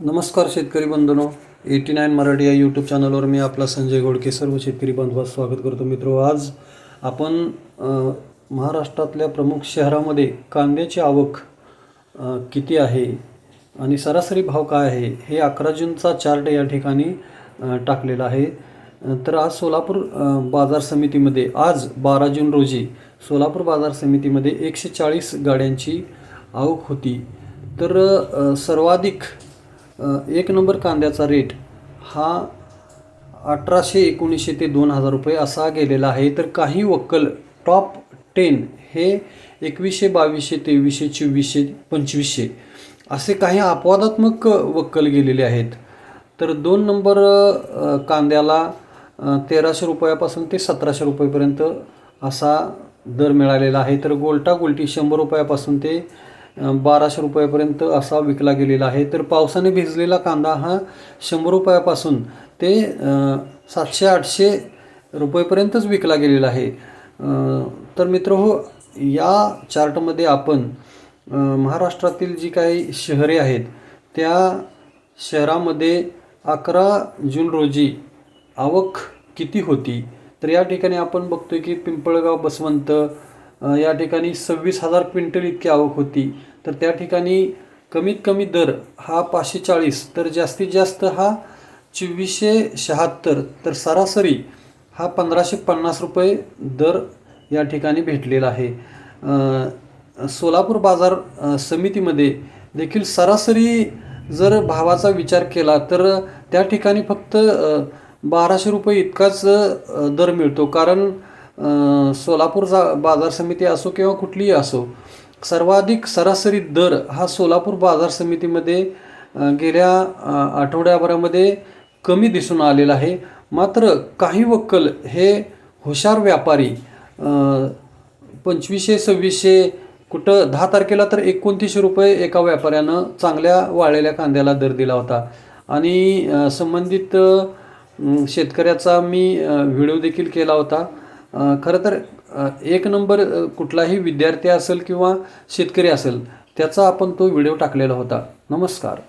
नमस्कार शेतकरी बंधनो. Eighty nine Marathi या यूट्यूब चॅनलवर मी आपला संजय गोडके सर्व शेतकरी बांधवास स्वागत करतो. मित्र आज आपण महाराष्ट्रातल्या प्रमुख शहरामध्ये कांद्याची आवक किती आहे आणि सरासरी भाव काय आहे हे अकरा जूनचा चार्ट या ठिकाणी टाकलेला आहे. तर आज सोलापूर बाजार समितीमध्ये आज बारा जून रोजी सोलापूर बाजार समितीमध्ये एकशे चाळीस गाड्यांची आवक होती. तर सर्वाधिक एक नंबर कांद्याचा रेट हा अठराशे एकोणीसशे ते दोन हजार रुपये असा गेलेला आहे. तर काही वक्कल टॉप टेन हे एकवीसशे बावीसशे तेवीसशे चोवीसशे पंचवीसशे असे काही अपवादात्मक वक्कल गेलेले आहेत. तर दोन नंबर कांद्याला तेराशे रुपयापासून ते सतराशे रुपयेपर्यंत असा दर मिळालेला आहे. तर गोल्टा गोल्टी शंभर रुपयापासून ते बाराशे रुपयापर्यंत असा विकला गेलेला आहे. तर पावसाने भिजलेला कांदा हा शंभर रुपयापासून ते सातशे आठशे रुपयेपर्यंतच विकला गेलेला आहे. तर मित्र हो या चार्टमध्ये आपण महाराष्ट्रातील जी काही शहरे आहेत त्या शहरामध्ये अकरा जून रोजी आवक किती होती? तर या ठिकाणी आपण बघतोय की पिंपळगाव बसवंत या ठिकाणी सव्वीस हजार क्विंटल इतकी आवक होती. तर त्या ठिकाणी कमीत कमी दर हा पाचशे चाळीस तर जास्तीत जास्त हा चोवीसशे शहात्तर तर सरासरी हा पंधराशे पन्नास रुपये दर या ठिकाणी भेटलेला आहे. सोलापूर बाजार समितीमध्ये देखील सरासरी जर भावाचा विचार केला तर त्या ठिकाणी फक्त बाराशे रुपये इतकाच दर मिळतो. कारण सोलापूर जा बाजार समिती असो किंवा कुठलीही असो सर्वाधिक सरासरी दर हा सोलापूर बाजार समितीमध्ये गेल्या आठवड्याभरामध्ये कमी दिसून आलेला आहे. मात्र काही वक्कल हे हुशार व्यापारी पंचवीसशे सव्वीसशे कुठं दहा तारखेला तर एकोणतीसशे रुपये एका व्यापाऱ्यानं चांगल्या वाळलेल्या कांद्याला दर दिला होता. आणि संबंधित शेतकऱ्याचा मी व्हिडिओ देखील केला होता. खरं तर एक नंबर कुठलाही विद्यार्थी असेल किंवा शेतकरी असेल त्याचा आपण तो व्हिडिओ टाकलेला होता. नमस्कार.